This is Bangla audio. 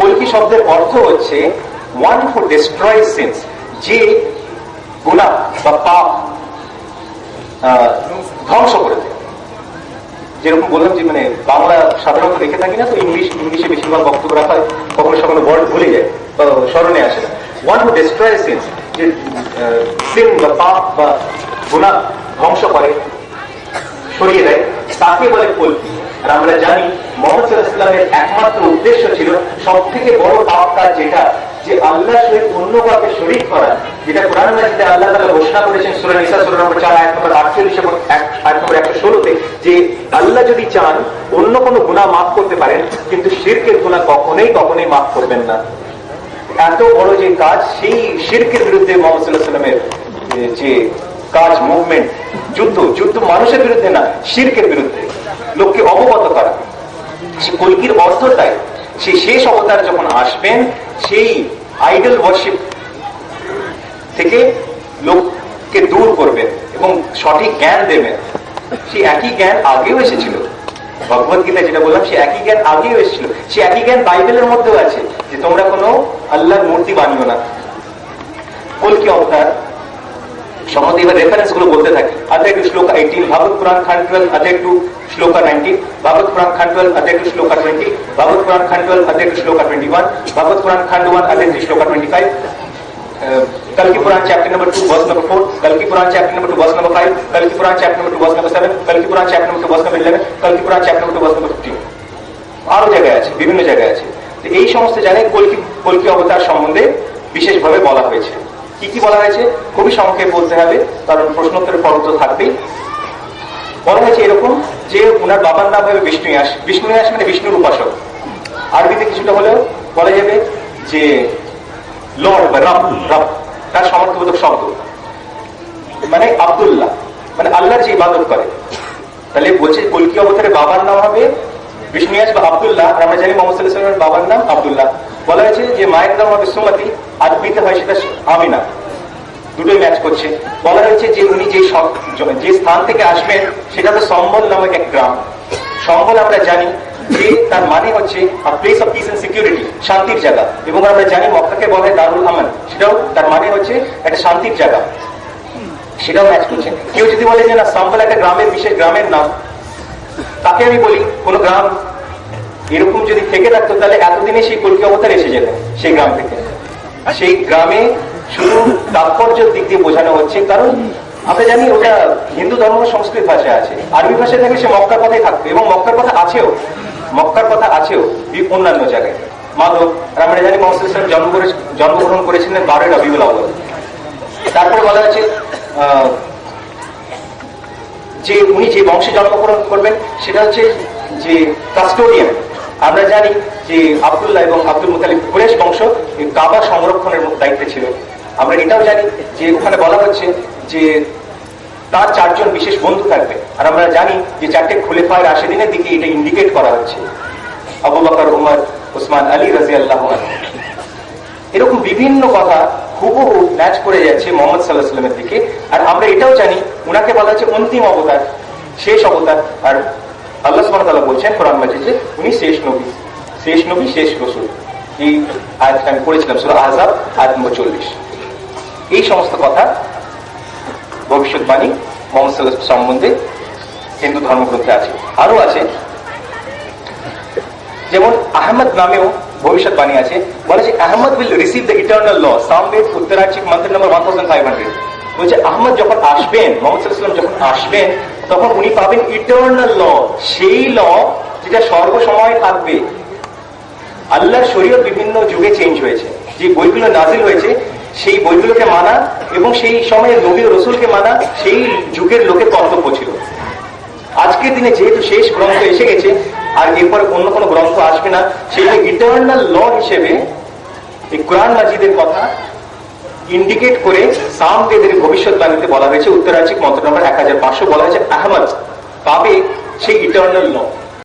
কলকি শব্দের অর্থ হচ্ছে ওয়ান ফর ডিস্ট্রয় সিন্স যে গুণা বা পাপ ধ্বংস করে যেরকম বললাম যে মানে বাংলা সাধারণত দেখে থাকি না তো, ইংলিশ, ইংলিশে বেশিরভাগ বক্তব্য রাখা হয়, কখনো সখনো ওয়ার্ড ভুলে যায় স্মরণে আসে না। ওয়ান হু ডিস্ট্রয় সিন্স যে সিন বা পাপ বা গুণা ধ্বংস করে, সরিয়ে দেয়, তাকে বলে কল্পি আর আমরা জানি মোহাম্মদ ইসলামের একমাত্র উদ্দেশ্য ছিল সব থেকে বড় পাপ যেটা, যে আল্লাহ সহিত অন্য কাউকে শরীক করা। যেটা কোরআন মাজিদে আল্লাহ তালা ঘোষণা করেছেন সুরা নিসা, সুরা নম্বর চার, আয়াত নম্বর আটচল্লিশ এবং এক- নম্বর একশো ষোলোতে যে আল্লাহ যদি চান, অন্য কোনো গুণা মাফ করতে পারেন, কিন্তু শিরকের গুণা কখনোই কখনোই মাফ করবেন না। এত বড় যে কাজ, সেই শিরকের বিরুদ্ধে মোহাম্মদ সাল্লাহ সাল্লামের যে কাজ মুভমেন্ট যুদ্ধ যুদ্ধ মানুষের বিরুদ্ধে না, শিরকের বিরুদ্ধে। লোককে অবগত করা। সে কলকির অর্থ তাই। সেই শেষ অবতার যখন আসবেন, সেই আইডল ওয়ার্শিপ থেকে লোককে দূর করবেন এবং সঠিক জ্ঞান দেবেন। সেই একই জ্ঞান আগেও এসেছিল। ভগবত গীতা যেটা বললাম, সে একই জ্ঞান আগেও এসেছিল। সে একই জ্ঞান বাইবেলের মধ্যেও আছে যে তোমরা কোনো আল্লাহর মূর্তি বানিও না। কলকি অবতার সম্বন্ধে এবার রেফারেন্সগুলো বলতে থাকে। অধ্যায় টু শ্লোকা এইটিন ভাগবত পুরাণ, খান টুয়েলভ অধ্যায় টু ಶ್ಲೋಕ ನೈನ್ಟೀನ್ ಭಾಗವತ್ ಪುರಾಣ ಖಂಡ್ ಟ್ವೆಲ್ ಅಧ್ಯಾಯ ಶ್ಲೋಕ ಟ್ವೆಂಟಿ ಭಾಗವತ್ ಪುರಾಣ ಖಂಡ್ ಟ್ವೆಲ್ ಅಧ್ಯಾಯ ಶ್ಲೋಕ ಟ್ವೆಂಟಿ ಒನ್ ಭಾಗವತ್ ಪುರಾಣ ಖಂಡ್ ಒನ್ ಅಧ್ಯಾಯ ಶ್ಲೋಕ ಟ್ವೆಂಟಿ ಫೈವ್ कल की पुराण chapter number two verse number four कल की पुराण chapter number two verse number five कल की पुराण chapter number two verse number seven कल की पुराण chapter number two verse number eleven कल की पुराण चैप्टर আরও জায়গায় আছে বিভিন্ন জায়গায় আছে তো এই সমস্ত জায়গায় কলকি কলকি অবতার সম্বন্ধে বিশেষভাবে বলা হয়েছে কি কি বলা হয়েছে খুবই সংক্ষেপে বলতে হবে কারণ প্রশ্নোত্তরের পর্ব তো থাকবেই বলা হয়েছে এরকম যে ওনার বাবার নাম হবে বিষ্ণুয়াস বিষ্ণুয়াস মানে বিষ্ণুর উপাসক। আরবিতে কিছুটা হলেও বলা যাবে যে লর্ড বা রব রব তার সমর্থবোধক শব্দ। মানে আব্দুল্লাহ। মানে আল্লাহর যে ইবাদত করে। তাহলে বলছে কলকি অবতারের বাবার নাম হবে বিষ্ণুয়াস বা আবদুল্লাহ? আর আমরা জানি মোহাম্মদ সাল্লাহ বাবার নাম আবদুল্লাহ। বলা হয়েছে যে মায়ের নাম হবে সুমতি আরবিতে হয় সেটা আমিনা। দুটোই ম্যাচ করছে। বলা যে স্থান থেকে আসবেন সেটা তো সম্বল নামক এক গ্রাম। সম্বল আমরা জানি, যে তার মানে হচ্ছে place of peace and security শান্তির জায়গা। এবং আমরা জানি, মক্কাকে বলে দারুল আমান সেটাও তার মানে হচ্ছে একটা শান্তির জায়গা। সেটাও ম্যাচ করছে। কেউ যদি বলে যে না, সম্বল একটা গ্রামের বিশেষ, গ্রামের নাম, তাকে আমি বলি, কোন গ্রাম এরকম যদি থেকে থাকতো, তাহলে এতদিনে সেই কলকি অবতার এসে যেতেন সেই গ্রাম থেকে। সেই গ্রামে শুধু তাৎপর্যের দিক দিয়ে বোঝানো হচ্ছে, কারণ আমরা জানি ওটা হিন্দু ধর্ম সংস্কৃত ভাষায় আছে। আরবি ভাষায় থাকলে সে মক্কার কথাই থাকবে এবং মক্কার কথা আছেও। মক্কার কথা আছেও অন্যান্য জায়গায়। মাধব আমরা জানি ওয়াসাল্লাম জন্ম করে জন্মগ্রহণ করেছিলেন বারোই রবিউল আউ্বাল তারপরে বলা আহ, যে উনি যে বংশে জন্মগ্রহণ করবেন সেটা হচ্ছে যে কাস্টোডিয়ান। আমরা জানি যে আবদুল্লাহ এবং আব্দুল মুতালিব কুরেশ বংশ কাবা সংরক্ষণের দায়িত্বে ছিল। আমরা এটাও জানি যে ওখানে বলা হচ্ছে যে তার চারজন বিশেষ বন্ধু থাকবে। আর আমরা জানি যে চারটে খুলে ফায়ার রাশেদিনের দিকে এটা ইন্ডিকেট করা হচ্ছে। আবু বকর, উমর ওসমান আলী রাজি আল্লাহ এরকম বিভিন্ন কথা হুবহু ম্যাচ করে যাচ্ছে মোহাম্মদ সাল্লাহ সাল্লামের দিকে। আর আমরা এটাও জানি, উনাকে বলা হচ্ছে অন্তিম অবতার, শেষ অবতার। আর আল্লাহ ওয়া তাআলা বলছেন কোরআন মাজিদে, উনি শেষ নবী। শেষ নবী, শেষ রসুল। এই আয়াতটা আমি পড়েছিলাম, সূরা আহজাব, আয়াত নম্বর চল্লিশ। এই সমস্ত কথা ভবিষ্যৎবাণী মোহাম্মদ সম্বন্ধে হিন্দু ধর্মগ্রন্থে আছে। আরও আছে। যেমন আহমদ নামেও ভবিষ্যৎবাণী আছে। বলে যে Ahmad will receive the eternal law Samaveda উত্তরাক্ষিক মন্ত্র number one thousand five hundred বলছে আহমদ যখন আসবেন মোহাম্মদ যখন আসবেন, তখন উনি পাবেন ইটার্নাল ল সেই ল যেটা সর্বসময় থাকবে। আল্লাহর শরীয়ত বিভিন্ন যুগে চেঞ্জ হয়েছে। যে বইগুলো নাজিল হয়েছে, সেই বইগুলোকে মানা এবং সেই সময়ে নবী রসুলকে মানা সেই যুগের লোকের কর্তব্য ছিল। আজকের দিনে যেহেতু শেষ গ্রন্থ এসে গেছে, আর এরপর অন্য কোনো গ্রন্থ আসবে না, সেই ইটার্নাল ল হিসেবে এই কোরআন মাজিদের কথা ইন্ডিকেট করে সামবেদের ভবিষ্যৎবাণীতে বলা হয়েছে। উত্তরাঞ্চিক মন্ত্র নম্বর এক হাজার পাঁচশো বলা হয়েছে, আহমদ পাবে সেই ইটার্নাল ল